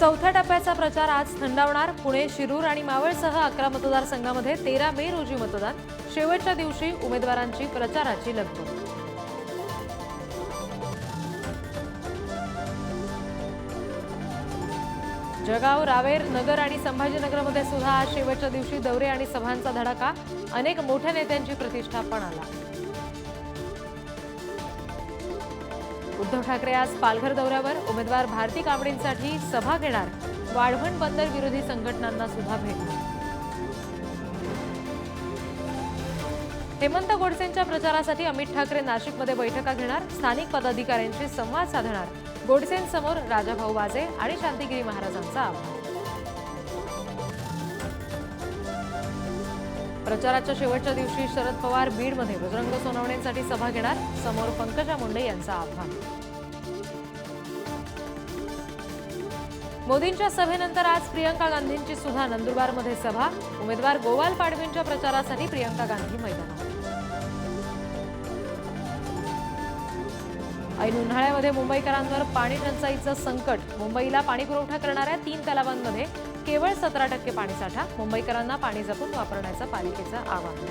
चौथ्या टप्प्याचा प्रचार आज थंडावणार. पुणे शिरूर आणि मावळसह अकरा मतदारसंघामध्ये तेरा मे रोजी मतदान. शेवटच्या दिवशी उमेदवारांची प्रचाराची लगबग. जगाव रावेर नगर आणि संभाजीनगरमध्ये सुद्धा आज शेवटच्या दिवशी दौरे आणि सभांचा धडाका. अनेक मोठ्या नेत्यांची प्रतिष्ठा पण आला उद्धव ठाकरे आज पालघर दौऱ्यावर. उमेदवार भारती कांबळेंसाठी सभा घेणार. वाढवण बंदर विरोधी संघटनांना सुद्धा भेटणार हेमंत गोडसेंच्या प्रचारासाठी अमित ठाकरे नाशिकमध्ये बैठका घेणार. स्थानिक पदाधिकाऱ्यांशी संवाद साधणार. गोडसेंसमोर राजाभाऊ वाजे आणि शांतिगिरी महाराजांचा आव्हान प्रचाराच्या शेवटच्या दिवशी शरद पवार बीडमध्ये बजरंग सोनवणेंसाठी सभा घेणार. समोर पंकजा मुंडे यांचं आव्हान. मोदींच्या सभेनंतर आज प्रियंका गांधींची सुद्धा नंदुरबारमध्ये सभा. उमेदवार गोवाल पाडवींच्या प्रचारासाठी प्रियंका गांधी मैदानात ऐन उन्हाळ्यामध्ये मुंबईकरांवर पाणी टंचाईचं संकट. मुंबईला पाणी पुरवठा करणाऱ्या तीन तलावांमध्ये केवळ सतरा टक्के पाणीसाठा. मुंबईकरांना पाणी जपून वापरण्याचं पालिकेचं आवाहन.